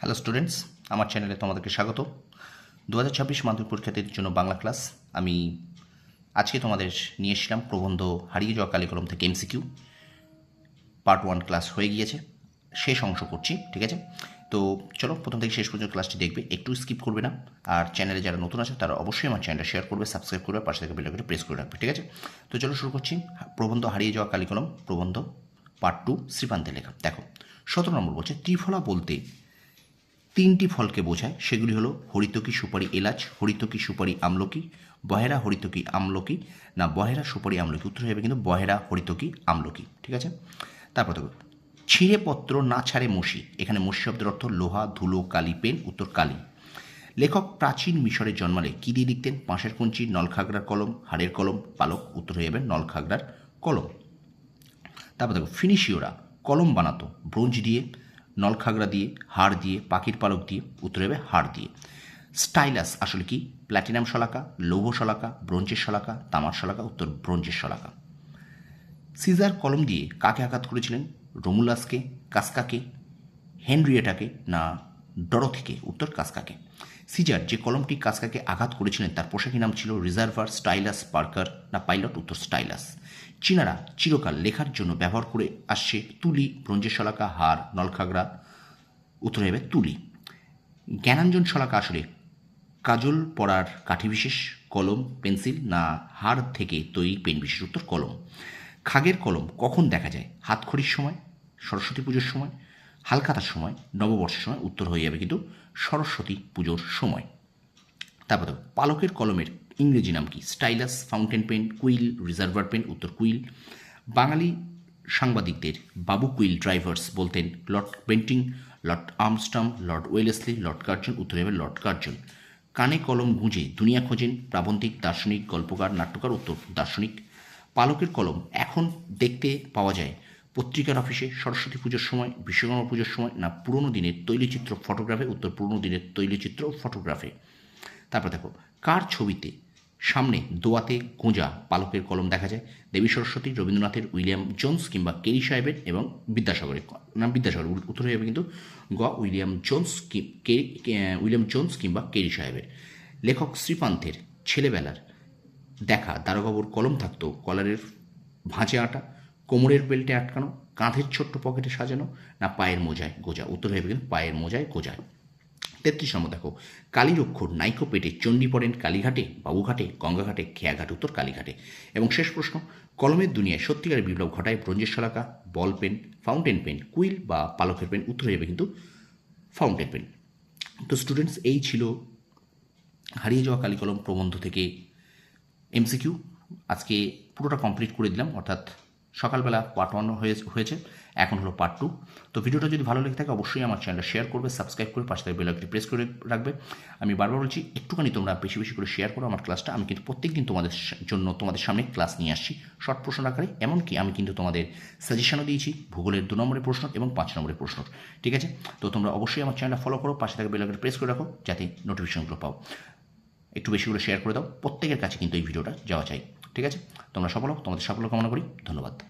Hello students আমার চ্যানেলে তোমাদেরকে স্বাগত। দু হাজার ছাব্বিশ মাধ্যমিক পরীক্ষার্থীদের জন্য বাংলা ক্লাস আমি আজকে তোমাদের নিয়ে এসেছিলাম প্রবন্ধ হারিয়ে যাওয়া কালিকলম থেকে এমসিকিউ পার্ট ওয়ান ক্লাস হয়ে গিয়েছে, শেষ অংশ করছি, ঠিক আছে? তো চলো প্রথম থেকে শেষ পর্যন্ত ক্লাসটি দেখবে, একটু স্কিপ করবে না। আর চ্যানেলে যারা নতুন আছে, তারা অবশ্যই আমার চ্যানেলটা শেয়ার করবে সাবস্ক্রাইব করবে, পাশে থেকে বেলাকে প্রেস করে রাখবে, ঠিক আছে? তো চলো শুরু করছি, প্রবন্ধ হারিয়ে যাওয়া কালিকলম প্রবন্ধ পার্ট টু শ্রীপান্তের লেখা। দেখো, সতেরো নম্বর বলছে, ত্রিফলা বলতে তিনটি ফলকে বোঝায়। সেগুলি হলো হরিতকি সুপারি এলাচ, হরিতকি সুপারি আমলকি, বহেরা হরিতকি আমলকি। না, বহেরা সুপারি আমলকি। উত্তর হবে কিন্তু বহেরা হরিতকি আমলকি। ঠিক আছে? তারপর দেখো, ছিঁড়ে পত্র না ছাড়ে মসি। এখানে মসি শব্দের অর্থ লোহা, ধুলো, কালি, পেন, উত্তর কালি। লেখক প্রাচীন মিশরে জন্মালে কী দিয়ে লিখতেন? পাঁশের কঞ্চি, নলখাগড়ার কলম, হাড়ের কলম, পালক। উত্তর হয়ে যাবে নলখাগড়ার কলম। তারপর দেখো ফিনিশিওরা কলম বানাতো, ব্রোঞ্জ দিয়ে। নলখাগড়া দিয়ে হাড় দিয়ে, পাখির পালক দিয়ে, উত্তর হবে হাড় দিয়ে। স্টাইলাস আসলে কি? প্ল্যাটিনাম শলাকা, লৌহ শলাকা, ব্রোঞ্জের শলাকা, তামার শলাকা, উত্তর ব্রোঞ্জের শলাকা। সিজার কলম দিয়ে কাকে আঘাত করেছিলেন? রোমুলাসকে, কাসকাকে, হেনরিয়েটাকে না ডরথিকে? উত্তর কাস্কাকে। সিজার যে কলমটি কাস্কাকে আঘাত করেছিলেন, তার পোশাকি নাম ছিল রিজার্ভার স্টাইলাস পার্কার, না পাইলট উত্তর স্টাইলাস। চীনারা চিরকাল লেখার জন্য ব্যবহার করে আসছে তুলি, ব্রঞ্জের শলাকা, হার, নলখাগড়া, উত্তর হবে তুলি। জ্ঞানাঞ্জন শলাকা আসলে কাজল পড়ার কাঠি বিশেষ, কলম, পেন্সিল, না হাড় থেকে তৈরি পেন বিশেষ উত্তর কলম। খাগের কলম কখন দেখা যায়? হাতখড়ির সময়? সরস্বতী পুজোর সময়? হালখাতার সময়, নববর্ষের সময় উত্তর হয়ে যাবে কিন্তু সরস্বতী পুজোর সময়। তারপর পালকের কলমের ইংরেজি নাম কি? Stylus, fountain pen, quill, reservoir pen, উত্তর কুইল। বাঙালি সাংবাদিকদের বাবু কুইল ড্রাইভার্স বলতেন, লর্ড বেন্টিং, লর্ড আর্মস্টাম লর্ড ওয়েলেসলি, লর্ড কার্জন। উত্তর হবে লর্ড কার্জন। কানে কলম গুঁজে দুনিয়া খোঁজেন প্রাবন্ধিক, দার্শনিক, গল্পকার, নাট্যকার, উত্তর দার্শনিক। পালকের কলম এখন দেখতে পাওয়া যায় পত্রিকার অফিসে সরস্বতী পুজোর সময়, বিশ্বকর্মা পুজোর সময়, না পুরনো দিনের তৈলচিত্র ফটোগ্রাফে উত্তর পুরনো দিনের তৈলচিত্র ফটোগ্রাফে তারপর দেখো, কার ছবিতে সামনে দোয়াতে গোঁজা পালকের কলম দেখা যায়? দেবী সরস্বতী, রবীন্দ্রনাথের উইলিয়াম জোন্স কিংবা কেরি সাহেবের এবং বিদ্যাসাগরের নাম বিদ্যাসাগর, উত্তর হয়ে যাবে কিন্তু গ, উইলিয়াম জোন্স উইলিয়াম জোন্স কিংবা কেরি সাহেবের। লেখক শ্রীপান্থের ছেলেবেলার দেখা, দারোগাবুর কলম থাকতো, কলারের ভাঁজে আটা কোমরের বেল্টে আটকানো, কাঁধের ছোট্ট পকেটে সাজানো, না পায়ের মোজায় গোজা। উত্তর হয়ে গেল পায়ের মোজায় গোজায় তেত্রিশ নম্বর দেখো কালীর অক্ষর নাইকো পেটে চণ্ডী পড়েন কালীঘাটে, বাবুঘাটে, গঙ্গাঘাটে, খেয়াঘাট, উত্তর কালীঘাটে। এবং শেষ প্রশ্ন, কলমের দুনিয়ায় সত্যিকারের বিপ্লব ঘটায় ব্রঞ্জের শলাকা, ball pen, fountain pen, quill বা পালকের পেন, উত্তর হয়ে যাবে কিন্তু ফাউন্টেন পেন। তো স্টুডেন্টস, এই ছিল হারিয়ে যাওয়া কালিকলম প্রবন্ধ থেকে এমসিকিউ। আজকে পুরোটা কমপ্লিট করে দিলাম, অর্থাৎ সকালবেলা পার্ট ওয়ান হয়ে, হয়েছে, এখন হলো পার্ট টু তো ভিডিওটা যদি ভালো লেগে থাকে, অবশ্যই আমার চ্যানেলটা শেয়ার করবে সাবস্ক্রাইব করে পাশে বেল আইকনটি প্রেস করে রাখবে। আমি বারবার বলছি, একটুখানি তোমরা বেশি বেশি করে শেয়ার করো আমার ক্লাসটা আমি কিন্তু প্রত্যেক দিন তোমাদের জন্য তোমাদের সামনে ক্লাস নিয়ে আসছি। শর্ট প্রশ্ন আকারে, এমনকি আমি কিন্তু তোমাদের সাজেশনও দিয়েছি, ভূগোলের দু নম্বরের প্রশ্ন এবং পাঁচ নম্বরের প্রশ্ন। ঠিক আছে? তো তোমরা অবশ্যই আমার চ্যানেলটা ফলো করো, পাশে থাকা বেল আইকনটি প্রেস করে রাখো, যাতে নোটিফিকেশনগুলো পাও। একটু বেশি করে শেয়ার করে দাও, প্রত্যেকের কাছে কিন্তু এই ভিডিওটা যাওয়া চাই। ঠিক আছে? তোমরা সফল হোক তোমাদের সাফল্য কামনা করি। ধন্যবাদ।